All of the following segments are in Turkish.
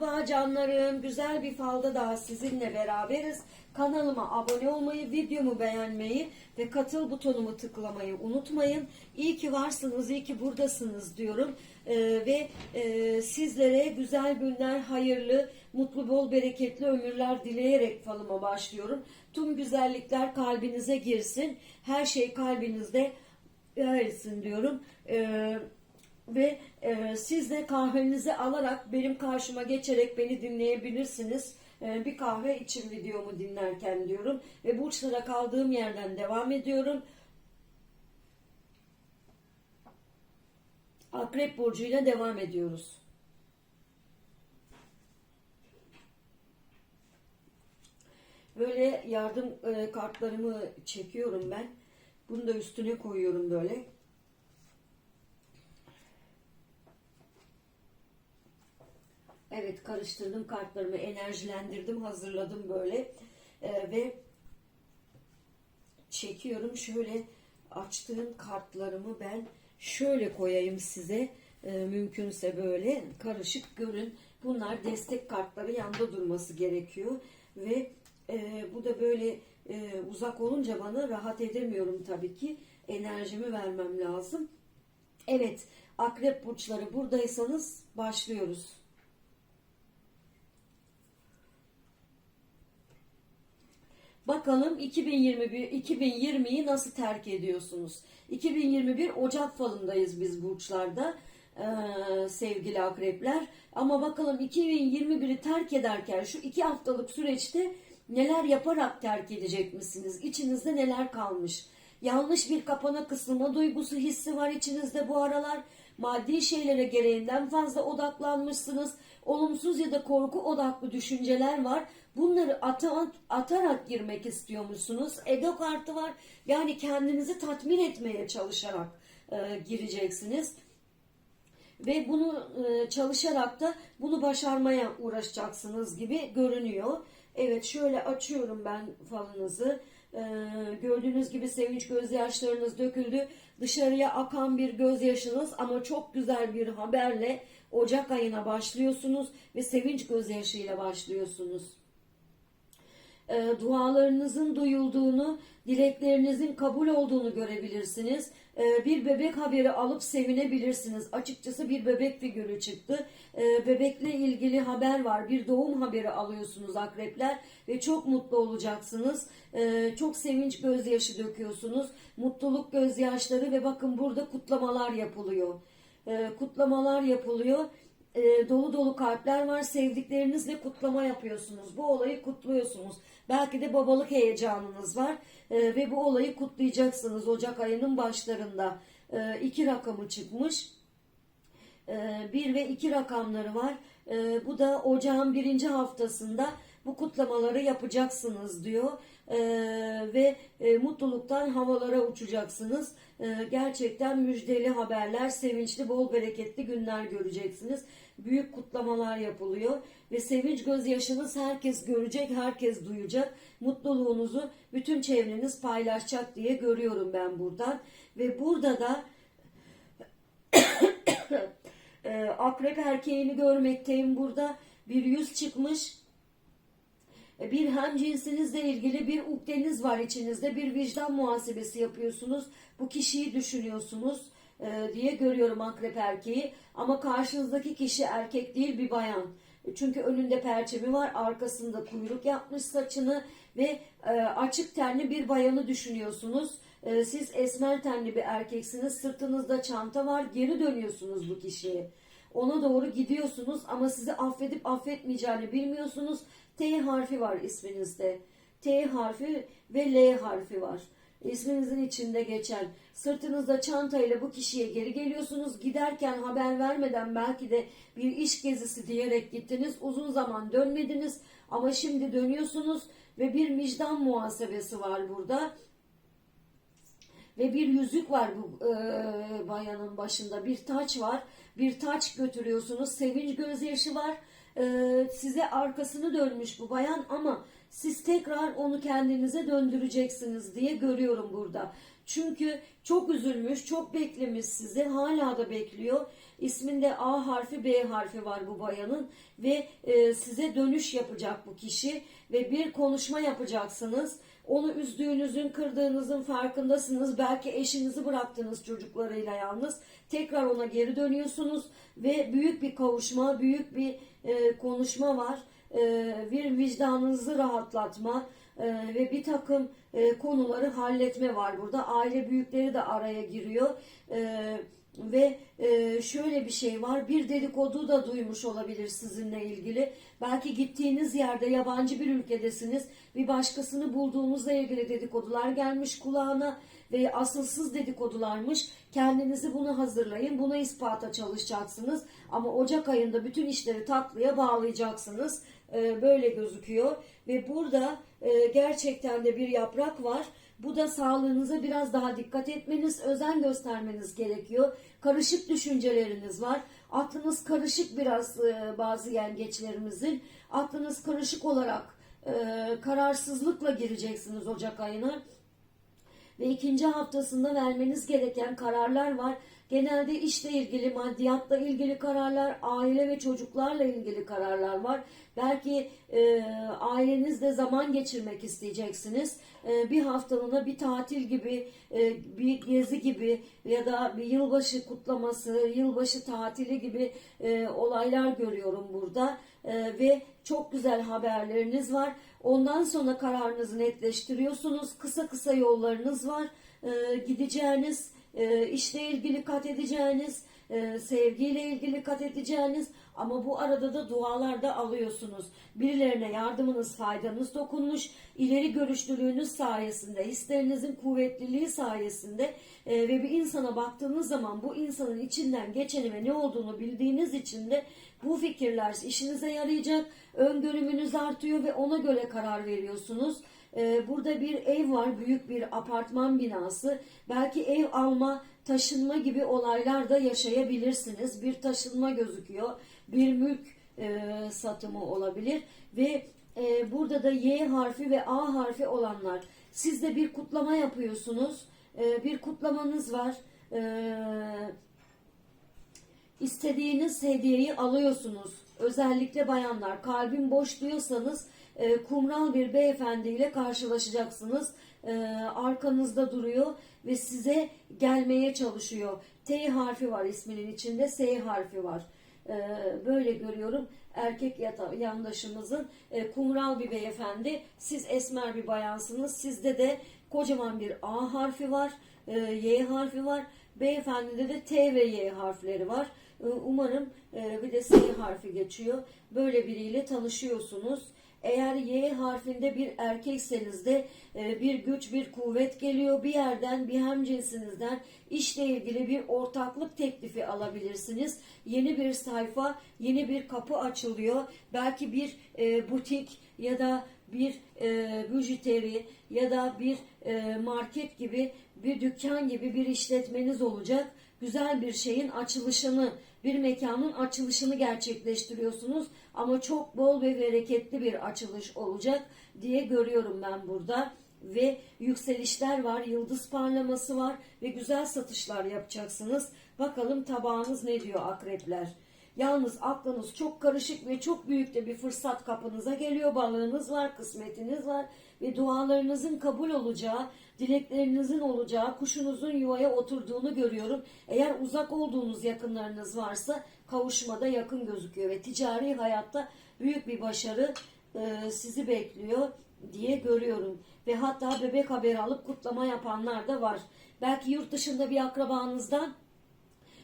Merhaba canlarım. Güzel bir falda daha sizinle beraberiz. Kanalıma abone olmayı, videomu beğenmeyi ve katıl butonumu tıklamayı unutmayın. İyi ki varsınız, iyi ki buradasınız diyorum. Ee, ve e, sizlere güzel günler, hayırlı, mutlu, bol, bereketli ömürler dileyerek falıma başlıyorum. Tüm güzellikler kalbinize girsin. Her şey kalbinizde versin diyorum. Ee, ve e, siz de kahvenizi alarak benim karşıma geçerek beni dinleyebilirsiniz. E, bir kahve için videomu dinlerken diyorum. Ve burçlara kaldığım yerden devam ediyorum. Akrep burcuyla devam ediyoruz. Böyle yardım e, kartlarımı çekiyorum ben. Bunu da üstüne koyuyorum böyle. Evet karıştırdım kartlarımı, enerjilendirdim, hazırladım böyle Ee, ve çekiyorum. Şöyle açtığım kartlarımı ben şöyle koyayım size. Ee, mümkünse böyle karışık görün. Bunlar destek kartları yanda durması gerekiyor ve e, bu da böyle e, uzak olunca bana rahat edemiyorum tabii ki. Enerjimi vermem lazım. Evet, akrep burçları buradaysanız başlıyoruz. Bakalım 2021 2020'yi nasıl terk ediyorsunuz? 2021 Ocak falındayız biz burçlarda ee, sevgili akrepler. Ama bakalım 2021'i terk ederken şu iki haftalık süreçte neler yaparak terk edecek misiniz? İçinizde neler kalmış? Yanlış bir kapana kısılma duygusu hissi var içinizde bu aralar. Maddi şeylere gereğinden fazla odaklanmışsınız. Olumsuz ya da korku odaklı düşünceler var. Bunları ata- atarak girmek istiyormuşsunuz. Ego kartı var. Yani kendinizi tatmin etmeye çalışarak e, gireceksiniz. Ve bunu e, çalışarak da bunu başarmaya uğraşacaksınız gibi görünüyor. Evet şöyle açıyorum ben falınızı. Ee, gördüğünüz gibi sevinç gözyaşlarınız döküldü. Dışarıya akan bir gözyaşınız ama çok güzel bir haberle Ocak ayına başlıyorsunuz ve sevinç gözyaşıyla başlıyorsunuz. Ee, dualarınızın duyulduğunu, dileklerinizin kabul olduğunu görebilirsiniz. Ee, bir bebek haberi alıp sevinebilirsiniz. Açıkçası bir bebek figürü çıktı. Ee, bebekle ilgili haber var. Bir doğum haberi alıyorsunuz akrepler ve çok mutlu olacaksınız. Ee, çok sevinç gözyaşı döküyorsunuz. Mutluluk gözyaşları ve bakın burada kutlamalar yapılıyor. Kutlamalar yapılıyor e, dolu dolu kalpler var. Sevdiklerinizle kutlama yapıyorsunuz. Bu olayı kutluyorsunuz. Belki de babalık heyecanınız var e, ve bu olayı kutlayacaksınız Ocak ayının başlarında. E, iki rakamı çıkmış. E, bir ve iki rakamları var. E, bu da ocağın birinci haftasında bu kutlamaları yapacaksınız diyor. E, ve e, mutluluktan havalara uçacaksınız. E, gerçekten müjdeli haberler, sevinçli, bol bereketli günler göreceksiniz. Büyük kutlamalar yapılıyor ve sevinç gözyaşınız herkes görecek, herkes duyacak. Mutluluğunuzu bütün çevreniz paylaşacak diye görüyorum ben buradan. Ve burada da e, akrep erkeğini görmekteyim burada. Bir yüz çıkmış bir hem cinsinizle ilgili bir ukdeniz var içinizde. Bir vicdan muhasebesi yapıyorsunuz. Bu kişiyi düşünüyorsunuz e, diye görüyorum akrep erkeği. Ama karşınızdaki kişi erkek değil bir bayan. E, Çünkü önünde perçemi var, arkasında kuyruk yapmış saçını ve e, açık tenli bir bayanı düşünüyorsunuz. E, siz esmer tenli bir erkeksiniz, sırtınızda çanta var, geri dönüyorsunuz bu kişiye. Ona doğru gidiyorsunuz ama sizi affedip affetmeyeceğini bilmiyorsunuz. T harfi var isminizde. T harfi ve L harfi var. İsminizin içinde geçen. Sırtınızda çantayla bu kişiye geri geliyorsunuz. Giderken haber vermeden belki de bir iş gezisi diyerek gittiniz. Uzun zaman dönmediniz ama şimdi dönüyorsunuz ve bir vicdan muhasebesi var burada. Ve bir yüzük var bu e, bayanın başında. Bir taç var. Bir taç götürüyorsunuz. Sevinç gözyaşı var. E, size arkasını dönmüş bu bayan ama siz tekrar onu kendinize döndüreceksiniz diye görüyorum burada. Çünkü çok üzülmüş, çok beklemiş sizi, hala da bekliyor. İsminde A harfi, B harfi var bu bayanın ve e, size dönüş yapacak bu kişi ve bir konuşma yapacaksınız. Onu üzdüğünüzün, kırdığınızın farkındasınız. Belki eşinizi bıraktınız çocuklarıyla yalnız. Tekrar ona geri dönüyorsunuz ve büyük bir kavuşma, büyük bir e, konuşma var. E, bir vicdanınızı rahatlatma e, ve bir takım e, konuları halletme var burada. Aile büyükleri de araya giriyor. E, ve e, şöyle bir şey var. Bir dedikodu da duymuş olabilir sizinle ilgili. Belki gittiğiniz yerde yabancı bir ülkedesiniz. Bir başkasını bulduğunuzla ilgili dedikodular gelmiş kulağına ve asılsız dedikodularmış. Kendinizi bunu hazırlayın. Buna ispata çalışacaksınız. Ama Ocak ayında bütün işleri tatlıya bağlayacaksınız. E, böyle gözüküyor. Ve burada e, gerçekten de bir yaprak var. Bu da sağlığınıza biraz daha dikkat etmeniz, özen göstermeniz gerekiyor. Karışık düşünceleriniz var. Aklınız karışık biraz e, bazı yengeçlerimizin. Aklınız karışık olarak e, kararsızlıkla gireceksiniz Ocak ayına. Ve ikinci haftasında vermeniz gereken kararlar var. Genelde işle ilgili, maddiyatla ilgili kararlar, aile ve çocuklarla ilgili kararlar var. Belki e, ailenizle zaman geçirmek isteyeceksiniz. E, bir haftalığına bir tatil gibi, e, bir gezi gibi ya da bir yılbaşı kutlaması, yılbaşı tatili gibi e, olaylar görüyorum burada. E, ve çok güzel haberleriniz var. Ondan sonra kararınızı netleştiriyorsunuz. Kısa kısa yollarınız var. E, gideceğiniz, e, işle ilgili kat edeceğiniz, e, sevgiyle ilgili kat edeceğiniz ama bu arada da dualar da alıyorsunuz. Birilerine yardımınız, faydanız dokunmuş. İleri görüşlülüğünüz sayesinde, hislerinizin kuvvetliliği sayesinde e, ve bir insana baktığınız zaman bu insanın içinden geçeni ve ne olduğunu bildiğiniz için de bu fikirler işinize yarayacak. Öngörümünüz artıyor ve ona göre karar veriyorsunuz. Ee, Burada bir ev var, büyük bir apartman binası. Belki ev alma, taşınma gibi olaylar da yaşayabilirsiniz. Bir taşınma gözüküyor, bir mülk e, satımı olabilir ve e, burada da Y harfi ve A harfi olanlar. Siz de bir kutlama yapıyorsunuz, E, bir kutlamanız var. E, İstediğiniz hediyeyi alıyorsunuz. Özellikle bayanlar kalbim boş diyorsanız e, kumral bir beyefendiyle karşılaşacaksınız. E, arkanızda duruyor ve size gelmeye çalışıyor. T harfi var isminin içinde, S harfi var. E, böyle görüyorum erkek yandaşımızın e, kumral bir beyefendi. Siz esmer bir bayansınız. Sizde de kocaman bir A harfi var, e, Y harfi var. Beyefendide de T ve Y harfleri var. E, Umarım e, bir de S harfi geçiyor. Böyle biriyle tanışıyorsunuz. Eğer Y harfinde bir erkekseniz de e, bir güç, bir kuvvet geliyor. Bir yerden, bir hemcinsinizden işle ilgili bir ortaklık teklifi alabilirsiniz. Yeni bir sayfa, yeni bir kapı açılıyor. Belki bir e, butik ya da bir e, bujiteri ya da bir e, market gibi bir dükkan gibi bir işletmeniz olacak. Güzel bir şeyin açılışını, bir mekanın açılışını gerçekleştiriyorsunuz ama çok bol ve bereketli bir açılış olacak diye görüyorum ben burada ve yükselişler var, yıldız parlaması var ve güzel satışlar yapacaksınız. Bakalım tabağınız ne diyor akrepler. Yalnız aklınız çok karışık ve çok büyük de bir fırsat kapınıza geliyor. Balığınız var, kısmetiniz var ve dualarınızın kabul olacağı, dileklerinizin olacağı, kuşunuzun yuvaya oturduğunu görüyorum. Eğer uzak olduğunuz yakınlarınız varsa kavuşmada yakın gözüküyor ve ticari hayatta büyük bir başarı e, sizi bekliyor diye görüyorum. Ve hatta bebek haberi alıp kutlama yapanlar da var. Belki yurt dışında bir akrabanızdan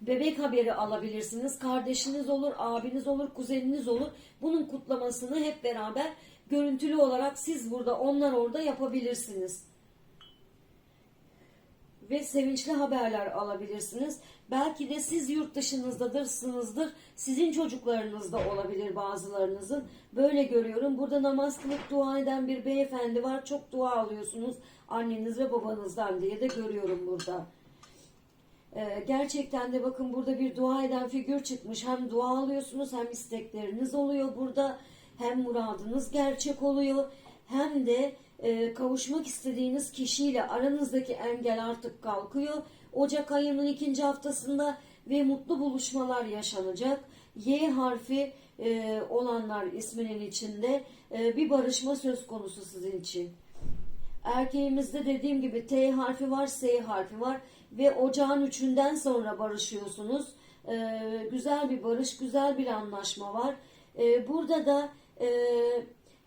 bebek haberi alabilirsiniz. Kardeşiniz olur, abiniz olur, kuzeniniz olur. Bunun kutlamasını hep beraber görüntülü olarak siz burada, onlar orada yapabilirsiniz. Ve sevinçli haberler alabilirsiniz. Belki de siz yurt dışınızdadırsınızdır. Sizin çocuklarınız da olabilir bazılarınızın. Böyle görüyorum. Burada namaz kılıp dua eden bir beyefendi var. Çok dua alıyorsunuz anneniz ve babanızdan diye de görüyorum burada. Ee, gerçekten de bakın burada bir dua eden figür çıkmış. Hem dua alıyorsunuz hem istekleriniz oluyor burada. Hem muradınız gerçek oluyor. Hem de e, kavuşmak istediğiniz kişiyle aranızdaki engel artık kalkıyor. Ocak ayının ikinci haftasında ve mutlu buluşmalar yaşanacak. Y harfi e, olanlar isminin içinde e, bir barışma söz konusu sizin için. Erkeğimizde dediğim gibi T harfi var, S harfi var ve ocağın üçünden sonra barışıyorsunuz. Ee, güzel bir barış, güzel bir anlaşma var. Ee, burada da e,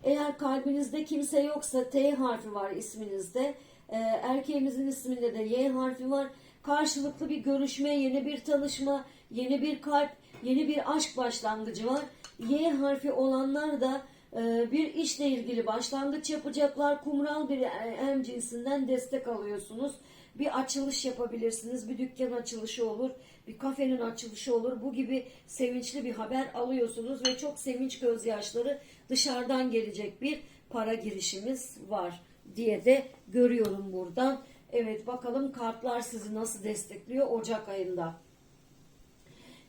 eğer kalbinizde kimse yoksa T harfi var isminizde. Ee, erkeğimizin isminde de Y harfi var. Karşılıklı bir görüşme, yeni bir tanışma, yeni bir kalp, yeni bir aşk başlangıcı var. Y harfi olanlar da ee, bir işle ilgili başlangıç yapacaklar. Kumral bir em cinsinden destek alıyorsunuz. Bir açılış yapabilirsiniz. Bir dükkan açılışı olur. Bir kafenin açılışı olur. Bu gibi sevinçli bir haber alıyorsunuz ve çok sevinç gözyaşları dışarıdan gelecek bir para girişimiz var diye de görüyorum buradan. Evet bakalım kartlar sizi nasıl destekliyor Ocak ayında.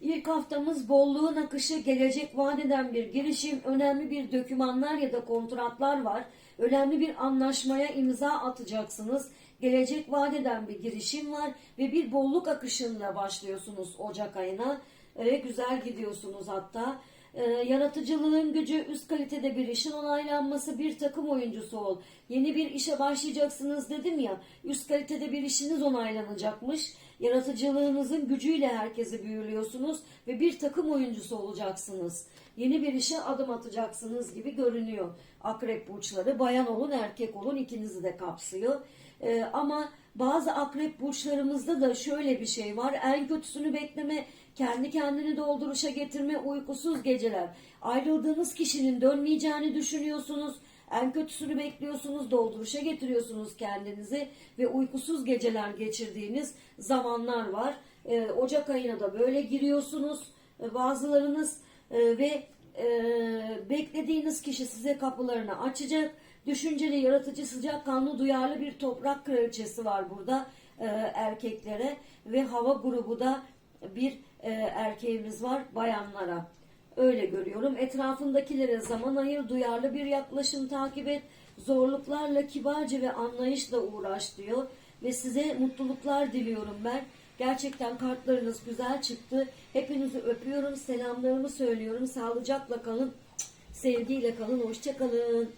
İlk haftamız bolluğun akışı, gelecek vadeden bir girişim, önemli bir dokümanlar ya da kontratlar var. Önemli bir anlaşmaya imza atacaksınız. Gelecek vadeden bir girişim var ve bir bolluk akışıyla başlıyorsunuz Ocak ayına. Ee, güzel gidiyorsunuz hatta. Ee, yaratıcılığın gücü, üst kalitede bir işin onaylanması, bir takım oyuncusu ol. Yeni bir işe başlayacaksınız dedim ya, üst kalitede bir işiniz onaylanacakmış. Yaratıcılığınızın gücüyle herkesi büyülüyorsunuz ve bir takım oyuncusu olacaksınız. Yeni bir işe adım atacaksınız gibi görünüyor. Akrep burçları, bayan olun, erkek olun ikinizi de kapsıyor. Ee, ama bazı akrep burçlarımızda da şöyle bir şey var. En kötüsünü bekleme, kendi kendini dolduruşa getirme, uykusuz geceler. Ayrıldığınız kişinin dönmeyeceğini düşünüyorsunuz. En kötüsünü bekliyorsunuz, dolduruşa getiriyorsunuz kendinizi ve uykusuz geceler geçirdiğiniz zamanlar var. Ee, Ocak ayına da böyle giriyorsunuz. Ee, bazılarınız e, ve e, beklediğiniz kişi size kapılarını açacak. Düşünceli, yaratıcı, sıcakkanlı, duyarlı bir toprak kraliçesi var burada e, erkeklere ve hava grubu da bir e, erkeğimiz var bayanlara. Öyle görüyorum. Etrafındakilere zaman ayır, duyarlı bir yaklaşım takip et, zorluklarla kibarca ve anlayışla uğraş diyor. Ve size mutluluklar diliyorum ben. Gerçekten kartlarınız güzel çıktı. Hepinizi öpüyorum, selamlarımı söylüyorum. Sağlıcakla kalın, sevgiyle kalın, hoşça kalın.